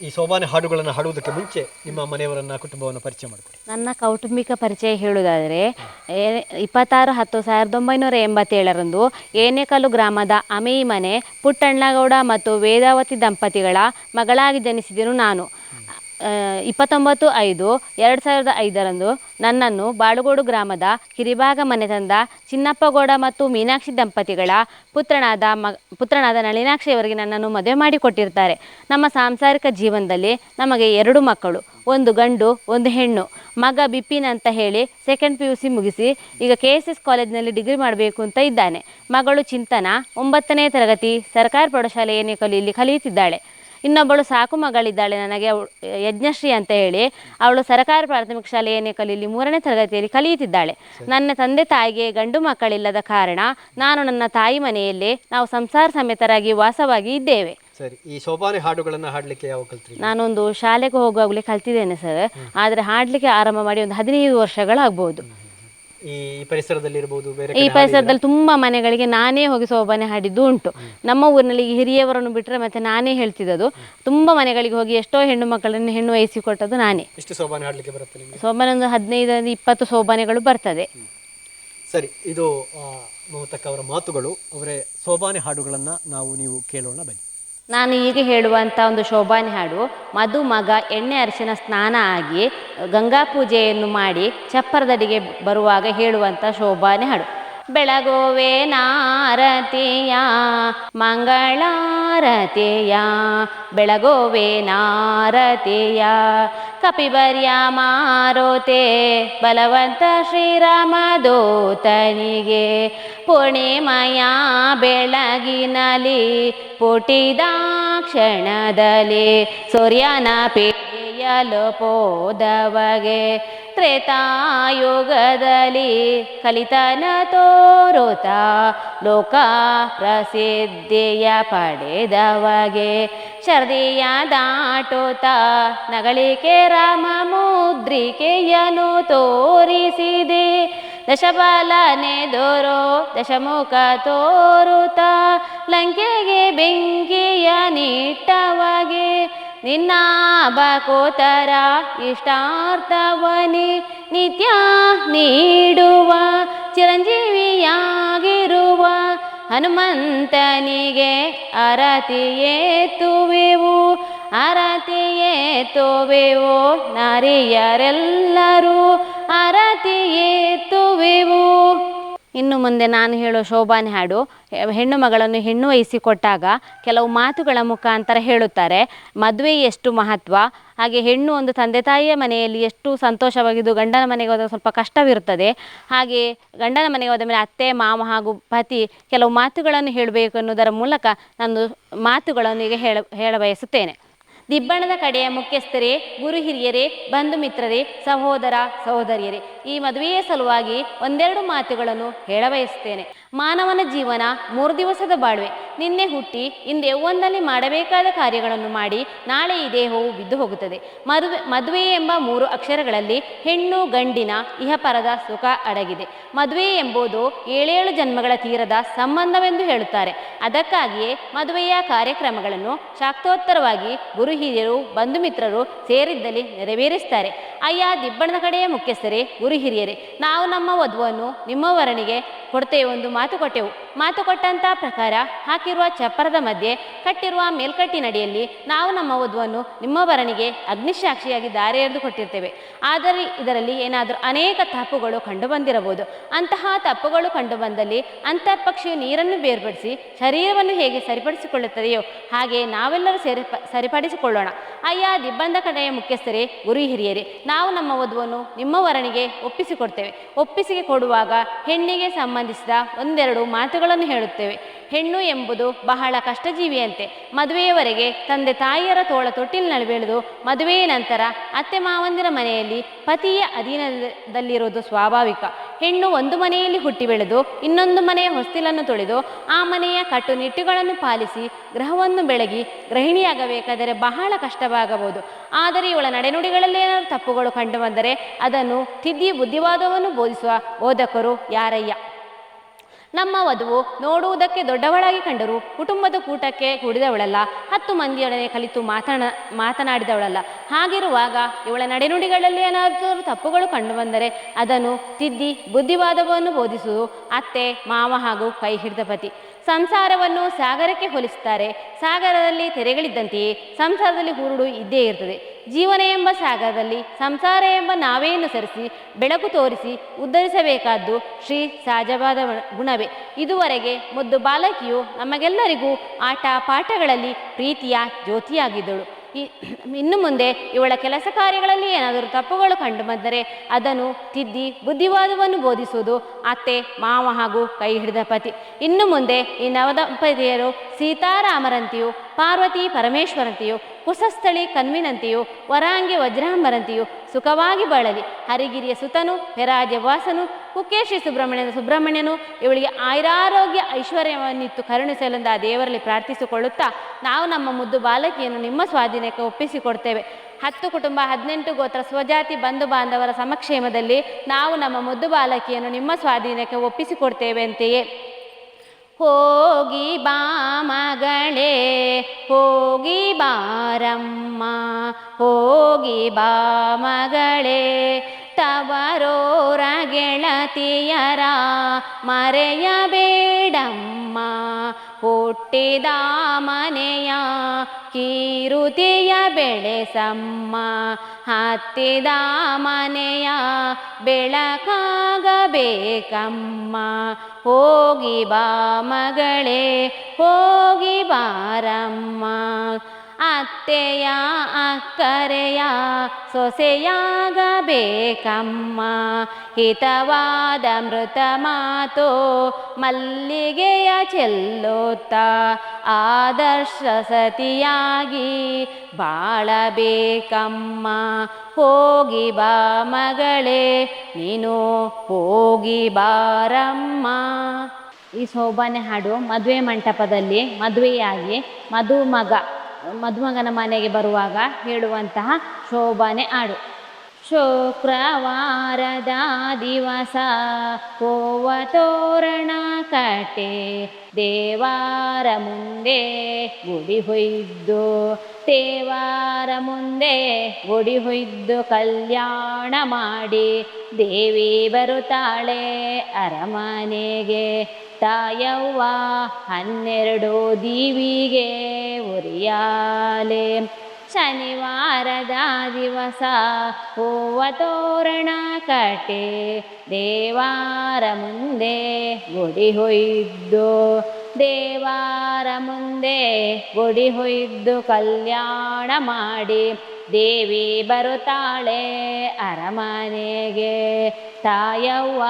ಈ ಸೋಮಾನ ಹಾಡುಗಳನ್ನು ಹಾಡುವುದಕ್ಕೆ ಮುಂಚೆ ನಿಮ್ಮ ಮನೆಯವರನ್ನ ಕುಟುಂಬವನ್ನು ಪರಿಚಯ ಮಾಡಿಕೊಡಿ. ನನ್ನ ಕೌಟುಂಬಿಕ ಪರಿಚಯ ಹೇಳುವುದಾದರೆ ಇಪ್ಪತ್ತಾರು, ಹತ್ತು, ಸಾವಿರದ ಒಂಬೈನೂರ ಎಂಬತ್ತೇಳರಂದು ಏನೇಕಲ್ಲು ಗ್ರಾಮದ ಅಮೇಯಿ ಮನೆ ಪುಟ್ಟಣ್ಣಗೌಡ ಮತ್ತು ವೇದಾವತಿ ದಂಪತಿಗಳ ಮಗಳಾಗಿ ಜನಿಸಿದೆನು ನಾನು. ಇಪ್ಪತ್ತೊಂಬತ್ತು ಐದು ಎರಡು ಸಾವಿರದ ಐದರಂದು ನನ್ನನ್ನು ಬಾಳುಗೋಡು ಗ್ರಾಮದ ಕಿರಿಭಾಗ ಮನೆ ತಂದ ಚಿನ್ನಪ್ಪಗೌಡ ಮತ್ತು ಮೀನಾಕ್ಷಿ ದಂಪತಿಗಳ ಪುತ್ರನಾದ ಮ, ಪುತ್ರನಾದ ನಳಿನಾಕ್ಷಿಯವರಿಗೆ ನನ್ನನ್ನು ಮದುವೆ ಮಾಡಿಕೊಟ್ಟಿರ್ತಾರೆ. ನಮ್ಮ ಸಾಂಸಾರಿಕ ಜೀವನದಲ್ಲಿ ನಮಗೆ ಎರಡು ಮಕ್ಕಳು, ಒಂದು ಗಂಡು, ಒಂದು ಹೆಣ್ಣು. ಮಗ ಬಿಪಿನ್ ಅಂತ ಹೇಳಿ ಸೆಕೆಂಡ್ ಪಿ ಯು ಸಿ ಮುಗಿಸಿ ಈಗ ಕೆ ಎಸ್ ಎಸ್ ಕಾಲೇಜಿನಲ್ಲಿ ಡಿಗ್ರಿ ಮಾಡಬೇಕು ಅಂತ ಇದ್ದಾನೆ. ಮಗಳು ಚಿಂತನ, ಒಂಬತ್ತನೇ ತರಗತಿ ಸರ್ಕಾರಿ ಪ್ರೌಢಶಾಲೆ ಕಲಿಯಲ್ಲಿ ಕಲಿಯುತ್ತಿದ್ದಾಳೆ. ಇನ್ನೊಬ್ಬಳು ಸಾಕು ಮಗಳಿದ್ದಾಳೆ ನನಗೆ ಯಜ್ಞಶ್ರೀ ಅಂತ ಹೇಳಿ. ಅವಳು ಸರ್ಕಾರಿ ಪ್ರಾಥಮಿಕ ಶಾಲೆ ಕಲೀಲಿ ಮೂರನೇ ತರಗತಿಯಲ್ಲಿ ಕಲಿಯುತ್ತಿದ್ದಾಳೆ. ನನ್ನ ತಂದೆ ತಾಯಿಗೆ ಗಂಡು ಮಕ್ಕಳಿಲ್ಲದ ಕಾರಣ ನಾನು ನನ್ನ ತಾಯಿ ಮನೆಯಲ್ಲಿ ನಾವು ಸಂಸಾರ ಸಮೇತರಾಗಿ ವಾಸವಾಗಿ ಇದ್ದೇವೆ. ಸರಿ ಈ ಹಾಡುಗಳನ್ನು ಹಾಡಲಿಕ್ಕೆ ಯಾವ ಕಲ್ತ್ರಿ? ನಾನೊಂದು ಶಾಲೆಗೆ ಹೋಗುವಾಗಲೇ ಕಲ್ತಿದ್ದೇನೆ ಸರ್. ಆದರೆ ಹಾಡಲಿಕ್ಕೆ ಆರಂಭ ಮಾಡಿ ಒಂದು ಹದಿನೈದು ವರ್ಷಗಳಾಗ್ಬೋದು. ಈ ಪರಿಸರದಲ್ಲಿ ಇರಬಹುದು ಬೇರೆ ಈ ಪರಿಸರದಲ್ಲಿ ತುಂಬಾ ಮನೆಗಳಿಗೆ ನಾನೇ ಹೋಗಿ ಸೋಬಾನೆ ಹಾಡಿದ್ದು ಉಂಟು. ನಮ್ಮ ಊರಿನಲ್ಲಿ ಹಿರಿಯವರನ್ನು ಬಿಟ್ಟರೆ ಮತ್ತೆ ನಾನೇ ಹೇಳ್ತಿದ್ದದು. ತುಂಬಾ ಮನೆಗಳಿಗೆ ಹೋಗಿ ಎಷ್ಟೋ ಹೆಣ್ಣು ಮಕ್ಕಳನ್ನು ಹೆಣ್ಣು ವಹಿಸಿಕೊಟ್ಟದ್ದು ನಾನೇ. ಎಷ್ಟು ಸೋಬಾನೆ ಹಾಡಲಿಕ್ಕೆ ಬರುತ್ತೆ ನಿಮಗೆ? ಸೋಬಾನೆ ಒಂದು ಹದಿನೈದರಿಂದ ಇಪ್ಪತ್ತು ಸೋಬಾನೆಗಳು ಬರ್ತದೆ. ಸರಿ ಇದು ಮಮತಕ್ಕ ಅವರ ಮಾತುಗಳು. ಅವರೇ ಸೋಬಾನೆ ಹಾಡುಗಳನ್ನು ನಾವು ನೀವು ಕೇಳೋಣ ಬನ್ನಿ. ನಾನು ಈಗ ಹೇಳುವಂಥ ಒಂದು ಶೋಭಾನೆ ಹಾಡು. ಮದುಮಗ ಎಣ್ಣೆ ಅರಿಶಿನ ಸ್ನಾನ ಆಗಿ ಗಂಗಾ ಪೂಜೆಯನ್ನು ಮಾಡಿ ಚಪ್ಪರದಡಿಗೆ ಬರುವಾಗ ಹೇಳುವಂಥ ಶೋಭಾನೆ ಹಾಡು. ಬೆಳಗೋವೆ ನಾರತಿಯ, ಮಂಗಳಾರತಿಯ, ಬೆಳಗೋವೆ ನಾರತಿಯ ಕಪಿಬರ್ಯ ಮಾರೋತೆ, ಬಲವಂತ ಶ್ರೀರಾಮ ದೋತನಿಗೆ ಪೂರ್ಣಿಮಯ ಬೆಳಗಿನಲಿ ಪುಟಿದ ಕ್ಷಣದಲ್ಲಿ ಸೂರ್ಯನ ಪೇಯಲು ಪೋದವಗೆ. ತ್ರೇತಾಯುಗದಲ್ಲಿ ಕಲಿತನ ತೋರುತ ಲೋಕ ಪ್ರಸಿದ್ಧಿಯ ಪಡೆದವಗೆ. ಶರ್ದಿಯ ದಾಟುತ್ತ ನಗಳಿಕೆ ರಾಮ ಮುದ್ರಿಕೆಯನು ತೋರಿಸಿದೆ. ದಶಬಲನೆದುರು ದಶಮುಖ ತೋರುತ, ಲಂಕೆಗೆ ಬೆಂಕಿಯ ನಿಟ್ಟವಗೆ. ನಿನ್ನ ಬಕೋತರ ಇಷ್ಟಾರ್ಥವನಿ ನಿತ್ಯ ನೀಡುವ, ಚಿರಂಜೀವಿಯಾಗಿರುವ. ಹನುಮಂತನಿಗೆ ಅರತಿಯೇತುವೆವು ಅರತಿಯೇತುವೆವು ನಾರಿಯರೆಲ್ಲರೂ ಅರತಿಯೇತುವೆವು ಇನ್ನು ಮುಂದೆ ನಾನು ಹೇಳೋ ಶೋಭಾನೆ ಹಾಡು, ಹೆಣ್ಣು ಮಗಳನ್ನು ಹೆಣ್ಣು ವಹಿಸಿಕೊಟ್ಟಾಗ ಕೆಲವು ಮಾತುಗಳ ಮುಖಾಂತರ ಹೇಳುತ್ತಾರೆ, ಮದುವೆ ಎಷ್ಟು ಮಹತ್ವ? ಹಾಗೆ ಹೆಣ್ಣು ಒಂದು ತಂದೆ ತಾಯಿಯ ಮನೆಯಲ್ಲಿ ಎಷ್ಟು ಸಂತೋಷವಾಗಿದ್ದು ಗಂಡನ ಮನೆಗೆ ಹೋದಾಗ ಸ್ವಲ್ಪ ಕಷ್ಟವಿರುತ್ತದೆ. ಹಾಗೆ ಗಂಡನ ಮನೆಗೆ ಹೋದ ಮೇಲೆ ಅತ್ತೆ ಮಾಮ ಹಾಗೂ ಪತಿ ಕೆಲವು ಮಾತುಗಳನ್ನು ಹೇಳಬೇಕು ಅನ್ನೋದರ ಮೂಲಕ ನಾನು ಮಾತುಗಳನ್ನು ಈಗ ಹೇಳ ಹೇಳ ಬಯಸುತ್ತೇನೆ. ದಿಬ್ಬಣದ ಕಡೆಯ ಮುಖ್ಯಸ್ಥರೇ, ಗುರು ಹಿರಿಯರೇ, ಬಂಧು ಮಿತ್ರರೇ, ಸಹೋದರ ಸಹೋದರಿಯರೇ. ಈ ಮದುವೆಯ ಸಲುವಾಗಿ ಒಂದೆರಡು ಮಾತುಗಳನ್ನು ಹೇಳಬಯಸುತ್ತೇನೆ. ಮಾನವನ ಜೀವನ ಮೂರು ದಿವಸದ ಬಾಳ್ವೆ. ನಿನ್ನೆ ಹುಟ್ಟಿ ಇಂದು ಯೌವನದಲ್ಲಿ ಮಾಡಬೇಕಾದ ಕಾರ್ಯಗಳನ್ನು ಮಾಡಿ ನಾಳೆ ಈ ದೇಹವು ಬಿದ್ದು ಹೋಗುತ್ತದೆ. ಮದುವೆ ಮದುವೆ ಎಂಬ ಮೂರು ಅಕ್ಷರಗಳಲ್ಲಿ ಹೆಣ್ಣು, ಗಂಡಿನ ಇಹಪರದ ಸುಖ ಅಡಗಿದೆ. ಮದುವೆ ಎಂಬುದು ಏಳೇಳು ಜನ್ಮಗಳ ತೀರದ ಸಂಬಂಧವೆಂದು ಹೇಳುತ್ತಾರೆ. ಅದಕ್ಕಾಗಿಯೇ ಮದುವೆಯ ಕಾರ್ಯಕ್ರಮಗಳನ್ನು ಶಾಕ್ತೋತ್ತರವಾಗಿ ಗುರು ಹಿರಿಯರು, ಬಂಧು ಮಿತ್ರರು ಸೇರಿದ್ದಲ್ಲಿ ನೆರವೇರಿಸ್ತಾರೆ ಅಯ್ಯ ದಿಬ್ಬಣದ ಕಡೆಯ ಮುಖ್ಯಸ್ಥರೇ, ಗುರು ಹಿರಿಯರೇ, ನಾವು ನಮ್ಮ ವಧುವನ್ನು ನಿಮ್ಮ ವರಣಿಗೆ ಕೊಡ್ತೇವೆ ಒಂದು ಮಾತು ಕೊಟ್ಟೆವು ಮಾತು ಕೊಟ್ಟಂಥ ಪ್ರಕಾರ ಹಾಕಿರುವ ಚಪ್ಪರದ ಮಧ್ಯೆ ಕಟ್ಟಿರುವ ಮೇಲ್ಕಟ್ಟಿನಡಿಯಲ್ಲಿ ನಾವು ನಮ್ಮ ವಧುವನ್ನು ನಿಮ್ಮ ವರನಿಗೆ ಅಗ್ನಿಸಾಕ್ಷಿಯಾಗಿ ದಾರಿ ಎರೆದು ಕೊಟ್ಟಿರ್ತೇವೆ. ಆದರೆ ಇದರಲ್ಲಿ ಏನಾದರೂ ಅನೇಕ ತಪ್ಪುಗಳು ಕಂಡು ಬಂದಿರಬಹುದು ಅಂತಹ ತಪ್ಪುಗಳು ಕಂಡು ಬಂದಲ್ಲಿ ನೀರನ್ನು ಬೇರ್ಪಡಿಸಿ ಶರೀರವನ್ನು ಹೇಗೆ ಸರಿಪಡಿಸಿಕೊಳ್ಳುತ್ತದೆಯೋ ಹಾಗೆ ನಾವೆಲ್ಲರೂ ಸೇರಿ ಸರಿಪಡಿಸಿಕೊಳ್ಳೋಣ. ಅಯ್ಯ ದಿಬ್ಬಂದ ಕಡೆಯ ಮುಖ್ಯಸ್ಥರೇ, ಗುರು ಹಿರಿಯರೇ, ನಾವು ನಮ್ಮ ವಧುವನ್ನು ನಿಮ್ಮ ವರನಿಗೆ ಒಪ್ಪಿಸಿಕೊಡ್ತೇವೆ. ಒಪ್ಪಿಸಿಗೆ ಕೊಡುವಾಗ ಹೆಣ್ಣಿಗೆ ಸಂಬಂಧಿಸಿದ ಒಂದೆರಡು ಮಾತುಗಳನ್ನು ಹೇಳುತ್ತೇವೆ. ಹೆಣ್ಣು ಎಂಬುದು ಬಹಳ ಕಷ್ಟಜೀವಿಯಂತೆ. ಮದುವೆಯವರೆಗೆ ತಂದೆ ತಾಯಿಯರ ತೋಳ ತೊಟ್ಟಿಲಿನಲ್ಲಿ ಬೆಳೆದು ಮದುವೆಯ ನಂತರ ಅತ್ತೆ ಮಾವಂದಿರ ಮನೆಯಲ್ಲಿ ಪತಿಯ ಅಧೀನದಲ್ಲಿರುವುದು ಸ್ವಾಭಾವಿಕ. ಹೆಣ್ಣು ಒಂದು ಮನೆಯಲ್ಲಿ ಹುಟ್ಟಿ ಬೆಳೆದು ಇನ್ನೊಂದು ಮನೆಯ ಹೊಸ್ತಿಲನ್ನು ತೊಳೆದು ಆ ಮನೆಯ ಕಟ್ಟುನಿಟ್ಟುಗಳನ್ನು ಪಾಲಿಸಿ ಗೃಹವನ್ನು ಬೆಳಗಿ ಗೃಹಿಣಿಯಾಗಬೇಕಾದರೆ ಬಹಳ ಕಷ್ಟವಾಗಬಹುದು. ಆದರೆ ಇವಳ ನಡೆನುಡಿಗಳಲ್ಲಿ ಏನಾದರೂ ತಪ್ಪುಗಳು ಕಂಡುಬಂದರೆ ಅದನ್ನು ತಿದ್ದಿ ಬುದ್ಧಿವಾದವನ್ನು ಬೋಧಿಸುವ ಬೋಧಕರು ಯಾರಯ್ಯ? ನಮ್ಮ ವಧುವು ನೋಡುವುದಕ್ಕೆ ದೊಡ್ಡವಳಾಗಿ ಕಂಡರೂ ಕುಟುಂಬದ ಕೂಟಕ್ಕೆ ಕೂಡಿದವಳಲ್ಲ. ಹತ್ತು ಮಂದಿಯೊಡನೆ ಕಲಿತು ಮಾತಾಡ ಮಾತನಾಡಿದವಳಲ್ಲ. ಹಾಗಿರುವಾಗ ಇವಳ ನಡೆನುಡಿಗಳಲ್ಲಿ ಏನಾದರೂ ತಪ್ಪುಗಳು ಕಂಡುಬಂದರೆ ಅದನ್ನು ತಿದ್ದಿ ಬುದ್ಧಿವಾದವನ್ನು ಬೋಧಿಸುವುದು ಅತ್ತೆ, ಮಾವ ಹಾಗೂ ಕೈ ಹಿಡಿದ ಪತಿ ಸಂಸಾರವನ್ನು ಸಾಗರಕ್ಕೆ ಹೋಲಿಸುತ್ತಾರೆ. ಸಾಗರದಲ್ಲಿ ತೆರೆಗಳಿದ್ದಂತೆಯೇ ಸಂಸಾರದಲ್ಲಿ ಹುರುಡು ಇದ್ದೇ ಇರ್ತದೆ ಜೀವನ ಎಂಬ ಸಾಗರದಲ್ಲಿ ಸಂಸಾರ ಎಂಬ ನಾವೆಯನ್ನು ಸರಿಸಿ, ಬೆಳಕು ತೋರಿಸಿ, ಉದ್ಧರಿಸಬೇಕಾದ್ದು ಶ್ರೀ ಸಹಜವಾದ ಗುಣವೇ. ಇದುವರೆಗೆ ಮುದ್ದು ಬಾಲಕಿಯು ನಮಗೆಲ್ಲರಿಗೂ ಆಟ ಪಾಠಗಳಲ್ಲಿ ಪ್ರೀತಿಯ ಜ್ಯೋತಿಯಾಗಿದ್ದಳು. ಇನ್ನು ಮುಂದೆ ಇವಳ ಕೆಲಸ ಕಾರ್ಯಗಳಲ್ಲಿ ಏನಾದರೂ ತಪ್ಪುಗಳು ಕಂಡುಬಂದರೆ ಅದನ್ನು ತಿದ್ದಿ ಬುದ್ಧಿವಾದವನ್ನು ಬೋಧಿಸುವುದು ಅತ್ತೆ, ಮಾವ ಹಾಗೂ ಕೈ ಹಿಡಿದ ಪತಿ. ಇನ್ನು ಮುಂದೆ ಈ ನವದಂಪತಿಯರು ಸೀತಾರಾಮರಂತೆಯೂ ಪಾರ್ವತಿ ಪರಮೇಶ್ವರಂತೆಯೋ ಕುಸಸ್ಥಳಿ ಕನ್ವಿನಂತೆಯೋ, ವರಾಂಗಿ ವಜ್ರಾಂಬರಂತೆಯೋ, ಸುಖವಾಗಿ ಬಾಳಲಿ. ಹರಿಗಿರಿಯ ಸುತನು ಪೆರಾಜ ವಾಸನು ಕುಕ್ಕೇಶಿ ಸುಬ್ರಹ್ಮಣ್ಯನ ಸುಬ್ರಹ್ಮಣ್ಯನು, ಇವಳಿಗೆ ಆಯುರಾರೋಗ್ಯ ಐಶ್ವರ್ಯವನ್ನಿತ್ತು ಕರುಣಿಸಲೆಂದು ಆ ದೇವರಲ್ಲಿ ಪ್ರಾರ್ಥಿಸಿಕೊಳ್ಳುತ್ತಾ, ನಾವು ನಮ್ಮ ಮುದ್ದು ಬಾಲಕಿಯನ್ನು ನಿಮ್ಮ ಸ್ವಾಧೀನಕ್ಕೆ ಒಪ್ಪಿಸಿಕೊಡ್ತೇವೆ. ಹತ್ತು ಕುಟುಂಬ ಹದಿನೆಂಟು ಗೋತ್ರ ಸ್ವಜಾತಿ ಬಂಧು ಬಾಂಧವರ ಸಮಕ್ಷೇಮದಲ್ಲಿ ನಾವು ನಮ್ಮ ಮುದ್ದು ಬಾಲಕಿಯನ್ನು ನಿಮ್ಮ ಸ್ವಾಧೀನಕ್ಕೆ ಒಪ್ಪಿಸಿಕೊಡ್ತೇವೆ ಅಂತೆಯೇ. ಹೋಗಿ ಬಾ ಮಗಳೇ ಹೋಗಿ ಬಾರಮ್ಮ ಹೋಗಿ ಬಾ ಮಗಳೇ. ತವರೋರ ಗೆಳತಿಯರ ಮರೆಯಬೇಡಮ್ಮ ಹುಟ್ಟಿದ ಮನೆಯ ಕೀರುತಿಯ ಬೆಳೆಸಮ್ಮ ಹತ್ತಿದ ಮನೆಯ ಬೆಳಕಾಗಬೇಕಮ್ಮ. ಹೋಗಿ ಬಾ ಮಗಳೇ ಹೋಗಿ ಬಾರಮ್ಮ. ಅತ್ತೆಯ ಅಕ್ಕರೆಯ ಸೊಸೆಯಾಗಬೇಕಮ್ಮ. ಹಿತವಾದ ಮೃತ ಮಾತು ಮಲ್ಲಿಗೆಯ ಚೆಲ್ಲುತ್ತ. ಆದರ್ಶ ಸತಿಯಾಗಿ ಬಾಳಬೇಕಮ್ಮ. ಹೋಗಿ ಬಾ ಮಗಳೇ, ನೀನು ಹೋಗಿ ಬಾರಮ್ಮ. ಈ ಶೋಭಾನೆ ಹಾಡು ಮದುವೆ ಮಂಟಪದಲ್ಲಿ ಮದುವೆಯಾಗಿ ಮದುಮಗ ಮದುಮಗನ ಮನೆಗೆ ಬರುವಾಗ ಹೇಳುವಂತಹ ಶೋಭಾನೆ ಹಾಡು. ಶುಕ್ರವಾರದ ದಿವಸ ಕೋವ ತೋರಣ ಕಟ್ಟೆ ದೇವಾರ ಮುಂದೆ ಗುಡಿ ಹೊಯ್ದು, ದೇವಾರ ಮುಂದೆ ಗುಡಿ ಹೊಯ್ದು ಕಲ್ಯಾಣ ಮಾಡಿ, ದೇವಿ ಬರುತ್ತಾಳೆ ಅರಮನೆಗೆ. ತಾಯವ್ವ ಹನ್ನೆರಡು ದೀವಿಗೆ ಉರಿಯಾಲೆ. ಶನಿವಾರದ ದಿವಸ ಹೂವ ತೋರಣ ಕಟ್ಟೆ ದೇವಾರ ಮುಂದೆ ಗುಡಿ ಹೊಯ್ದು. ದೇವಾರ ಮುಂದೆ ಗುಡಿ ಹೊಯ್ದು ಕಲ್ಯಾಣ ಮಾಡಿ. ದೇವಿ ಬರುತ್ತಾಳೆ ಅರಮನೆಗೆ. ತಾಯವ್ವ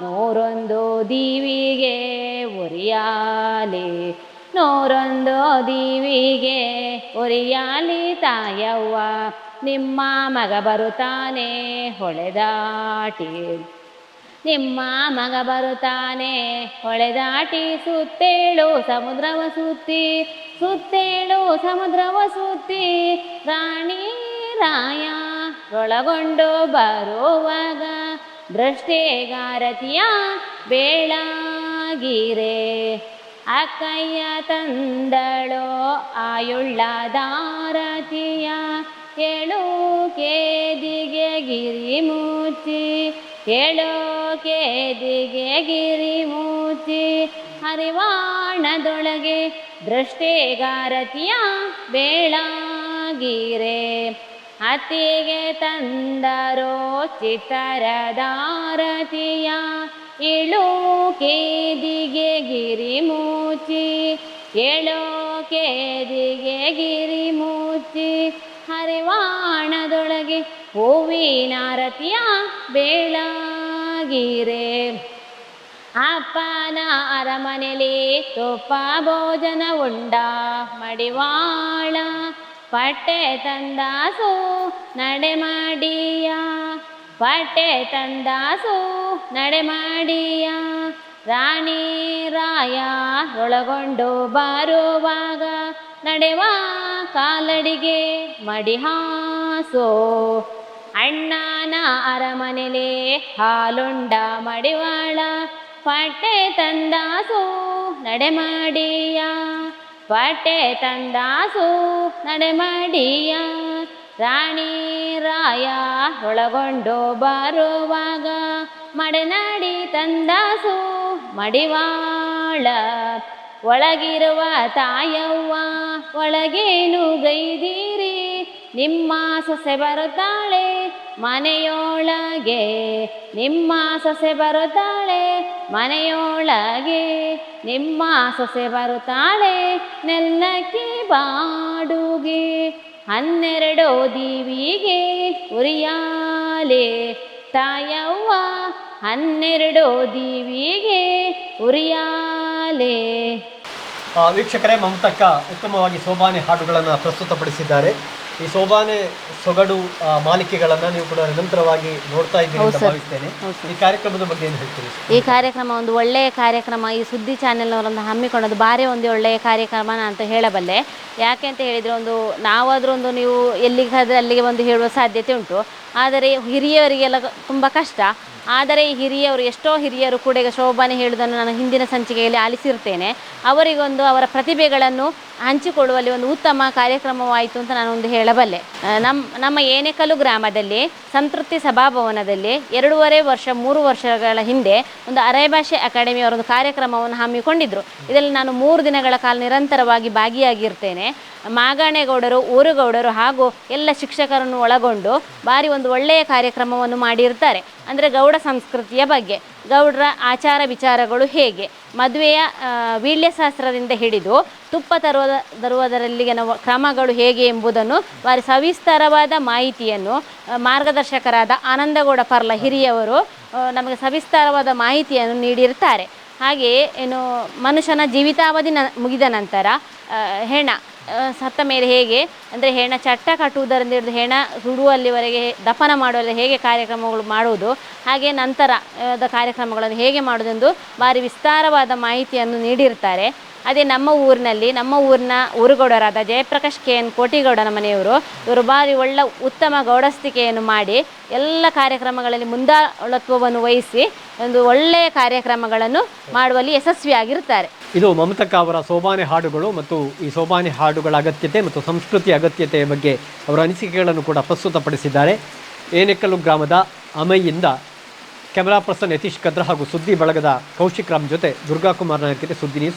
ನೂರೊಂದು ದೀವಿಗೆ ಉರಿಯಾಲಿ. ನೂರೊಂದು ದೀವಿಗೆ ಉರಿಯಾಲಿ ತಾಯವ್ವ. ನಿಮ್ಮ ಮಗ ಬರುತ್ತಾನೆ ಹೊಳೆದಾಟಿ. ನಿಮ್ಮ ಮಗ ಬರುತ್ತಾನೆ. ಹೊಳೆದಾಟಿ ಸುತ್ತೇಳು, ಸಮುದ್ರವ ಸುತ್ತಿ, ಸುತ್ತೇಳು, ಸಮುದ್ರವ ಸುತ್ತಿ. ರಾಣಿ ರಾಯ ಒಳಗೊಂಡು ಬರುವಾಗ ದೃಷ್ಟೇಗಾರತಿಯ ಬೇಳಾಗಿರೆ. ಅಕ್ಕಯ್ಯ ತಂದಳೋ ಆಯುಳ್ಳ ದಾರತಿಯ ಏಳು ಕೇದಿಗೆ ಗಿರಿ ಮುಚ್ಚಿ, ಏಳು ಕೇದಿಗೆ ಗಿರಿ ಮುಚ್ಚಿ ಹರಿವಾಣದೊಳಗೆ ದೃಷ್ಟಿಗಾರತಿಯ ಬೇಳಾಗಿರೆ. ಅತಿಗೆ ತಂದರೋ ಚಿತ್ತರದಾರತಿಯ ಇಳು ಕೇದಿಗೆ ಗಿರಿ ಮೂಚಿ ಏಳೋ ಕೇದಿಗೆ ಗಿರಿ ಮೂಚಿ ಹರಿವಾಣದೊಳಗೆ ಹೂವಿನಾರತಿಯ ಬೇಳಾಗಿರೆ ಅಪ್ಪನ ಅರಮನೆಯಲ್ಲಿ ತುಪ್ಪ ಭೋಜನ ಉಂಡ. ಮಡಿವಾಳ ಪಟ್ಟೆ ತಂದಾಸು, ನಡೆ ಮಾಡಿಯ. ಪಟ್ಟೆ ತಂದಾಸು, ನಡೆ ಮಾಡಿಯ. ರಾಣಿ ರಾಯ ಒಳಗೊಂಡು ಬರುವಾಗ ನಡೆವ ಕಾಲಡಿಗೆ ಮಡಿಹಾಸೋ ಅಣ್ಣನ ಅರಮನೆಲೆ ಹಾಲುಂಡ ಮಡಿವಾಳ. ಪಟ್ಟೆ ತಂದಾಸು ನಡೆ ಮಾಡಿಯ. ಪಟ್ಟೆ ತಂದಾಸು ನಡೆ ಮಾಡಿಯ. ರಾಣಿ ರಾಯ ಒಳಗೊಂಡು ಬರುವಾಗ ಮಡೆನಾಡಿ ತಂದಾಸು ಮಡಿವಾಳ. ಒಳಗಿರುವ ತಾಯವ್ವ, ಒಳಗೇನು ಗೈದೀರಿ? ನಿಮ್ಮ ಸೊಸೆ ಬರುತ್ತಾಳೆ ಮನೆಯೊಳಗೆ ನಿಮ್ಮ ಸೊಸೆ ಬರುತ್ತಾಳೆ ಮನೆಯೊಳಗೆ ನಿಮ್ಮ ಸೊಸೆ ಬರುತ್ತಾಳೆ ನೆಲ್ಲಕ್ಕಿ ಬಾಡುಗೆ, ಹನ್ನೆರಡು ದೀವಿಗೆ ಉರಿಯಾಲೆ, ತಾಯವ್ವ ಹನ್ನೆರಡು ದೀವಿಗೆ ಉರಿಯಾಲೆ. ವೀಕ್ಷಕರೇ, ಮಮತಕ್ಕ ಉತ್ತಮವಾಗಿ ಸೋಬಾನೆ ಹಾಡುಗಳನ್ನು ಪ್ರಸ್ತುತಪಡಿಸಿದ್ದಾರೆ. ಈ ಸೋಬಾನೆ ಸೊಗಡು ಮಾಲಿಕೆಗಳನ್ನ ನೀವು ಕೂಡ ನಿರಂತರವಾಗಿ ನೋಡ್ತಾ ಇದ್ದೀರಿ ಅಂತ ಭಾವಿಸ್ತೇನೆ. ಈ ಕಾರ್ಯಕ್ರಮದ ಬಗ್ಗೆ ಏನು ಹೇಳ್ತೀರಿ? ಈ ಕಾರ್ಯಕ್ರಮ ಒಂದು ಒಳ್ಳೆಯ ಕಾರ್ಯಕ್ರಮ ಈ ಸುದ್ದಿ ಚಾನೆಲ್ನವರೊಂದು ಹಮ್ಮಿಕೊಂಡದ್ದು ಭಾರಿ ಒಂದು ಒಳ್ಳೆಯ ಕಾರ್ಯಕ್ರಮ ಅಂತ ಹೇಳಬಲ್ಲೆ. ಯಾಕೆ ಅಂತ ಹೇಳಿದರೆ ಒಂದು ನಾವಾದರೂ ಒಂದು ನೀವು ಎಲ್ಲಿಗಾದ್ರೆ ಅಲ್ಲಿಗೆ ಒಂದು ಹೇಳುವ ಸಾಧ್ಯತೆ ಉಂಟು. ಆದರೆ ಹಿರಿಯರಿಗೆಲ್ಲ ತುಂಬ ಕಷ್ಟ. ಆದರೆ ಈ ಹಿರಿಯರು ಎಷ್ಟೋ ಹಿರಿಯರು ಕೂಡ ಈಗ ಶೋಭಾನೆ ಹೇಳುವುದನ್ನು ನಾನು ಹಿಂದಿನ ಸಂಚಿಕೆಯಲ್ಲಿ ಆಲಿಸಿರ್ತೇನೆ. ಅವರಿಗೊಂದು ಅವರ ಪ್ರತಿಭೆಗಳನ್ನು ಹಂಚಿಕೊಳ್ಳುವಲ್ಲಿ ಒಂದು ಉತ್ತಮ ಕಾರ್ಯಕ್ರಮವಾಯಿತು ಅಂತ ನಾನು ಒಂದು ಹೇಳಬಲ್ಲೆ. ನಮ್ಮ ನಮ್ಮ ಏನೆಕಲ್ಲು ಗ್ರಾಮದಲ್ಲಿ, ಸಂತೃಪ್ತಿ ಸಭಾಭವನದಲ್ಲಿ ಎರಡೂವರೆ ವರ್ಷ, ಮೂರು ವರ್ಷಗಳ ಹಿಂದೆ ಒಂದು ಅರೆಭಾಷೆ ಅಕಾಡೆಮಿ ಅವರೊಂದು ಕಾರ್ಯಕ್ರಮವನ್ನು ಹಮ್ಮಿಕೊಂಡಿದ್ದರು ಇದರಲ್ಲಿ ನಾನು ಮೂರು ದಿನಗಳ ಕಾಲ ನಿರಂತರವಾಗಿ ಭಾಗಿಯಾಗಿರ್ತೇನೆ. ಮಾಗಾಣೆಗೌಡರು, ಊರುಗೌಡರು ಹಾಗೂ ಎಲ್ಲ ಶಿಕ್ಷಕರನ್ನು ಒಳಗೊಂಡು ಭಾರಿ ಒಂದು ಒಳ್ಳೆಯ ಕಾರ್ಯಕ್ರಮವನ್ನು ಮಾಡಿರ್ತಾರೆ. ಅಂದರೆ ಗೌಡ ಸಂಸ್ಕೃತಿಯ ಬಗ್ಗೆ. ಗೌಡರ ಆಚಾರ ವಿಚಾರಗಳು ಹೇಗೆ? ಮದುವೆಯ ವೀಳ್ಯಶಾಸ್ತ್ರದಿಂದ ಹಿಡಿದು ತುಪ್ಪ ತರುವ, ತರುವುದರಲ್ಲಿನ ಕ್ರಮಗಳು ಹೇಗೆ ಎಂಬುದನ್ನು ಬಾರಿ ಸವಿಸ್ತಾರವಾದ ಮಾಹಿತಿಯನ್ನು ಮಾರ್ಗದರ್ಶಕರಾದ ಆನಂದಗೌಡ ಪರ್ಲ ಹಿರಿಯವರು ನಮಗೆ ಸವಿಸ್ತಾರವಾದ ಮಾಹಿತಿಯನ್ನು ನೀಡಿರ್ತಾರೆ. ಹಾಗೆಯೇ, ಏನು, ಮನುಷ್ಯನ ಜೀವಿತಾವಧಿ ನ, ಮುಗಿದ ನಂತರ ಹೆಣ ಸತ್ತ ಮೇಲೆ ಹೇಗೆ? ಅಂದರೆ ಹೆಣ ಚಟ್ಟ ಕಟ್ಟುವುದರಿಂದ ಹಿಡಿದು ಹೆಣ ಸುಡುವಲ್ಲಿವರೆಗೆ ದಫನ ಮಾಡುವಲ್ಲಿ ಹೇಗೆ ಕಾರ್ಯಕ್ರಮಗಳು ಮಾಡುವುದು? ಹಾಗೆ ನಂತರ ಕಾರ್ಯಕ್ರಮಗಳನ್ನು ಹೇಗೆ ಮಾಡುವುದೆಂದು ಭಾರಿ ವಿಸ್ತಾರವಾದ ಮಾಹಿತಿಯನ್ನು ನೀಡಿರ್ತಾರೆ. ಅದೇ ನಮ್ಮ ಊರಿನಲ್ಲಿ, ನಮ್ಮ ಊರಿನ ಊರುಗೌಡರಾದ ಜಯಪ್ರಕಾಶ್ ಕೆ ಎನ್ ಕೋಟಿಗೌಡನ ಮನೆಯವರು ಇವರು ಭಾರಿ ಒಳ್ಳೆ ಉತ್ತಮ ಗೌಡಸ್ತಿಕೆಯನ್ನು ಮಾಡಿ ಎಲ್ಲ ಕಾರ್ಯಕ್ರಮಗಳಲ್ಲಿ ಮುಂದಾಳತ್ವವನ್ನು ವಹಿಸಿ ಒಂದು ಒಳ್ಳೆಯ ಕಾರ್ಯಕ್ರಮಗಳನ್ನು ಮಾಡುವಲ್ಲಿ ಯಶಸ್ವಿಯಾಗಿರುತ್ತಾರೆ. ಇದು ಮಮತಕ್ಕ ಅವರ ಸೋಬಾನೆ ಹಾಡುಗಳು ಮತ್ತು ಈ ಸೋಬಾನೆ ಹಾಡುಗಳ ಅಗತ್ಯತೆ ಮತ್ತು ಸಂಸ್ಕೃತಿ ಅಗತ್ಯತೆಯ ಬಗ್ಗೆ ಅವರ ಅನಿಸಿಕೆಗಳನ್ನು ಕೂಡ ಪ್ರಸ್ತುತಪಡಿಸಿದ್ದಾರೆ. ಏನೆಕ್ಕಲು ಗ್ರಾಮದ ಅಮೈಯಿಂದ ಕ್ಯಾಮರಾ ಪರ್ಸನ್ ಯತೀಶ್ ಕದ್ರ ಹಾಗೂ ಸುದ್ದಿ ಬಳಗದ ಕೌಶಿಕ್ ರಾಮ್ ಜೊತೆ ದುರ್ಗಾಕುಮಾರ್ ನಾಯಕರಿಗೆ ಸುದ್ದಿ ನೀಡಿ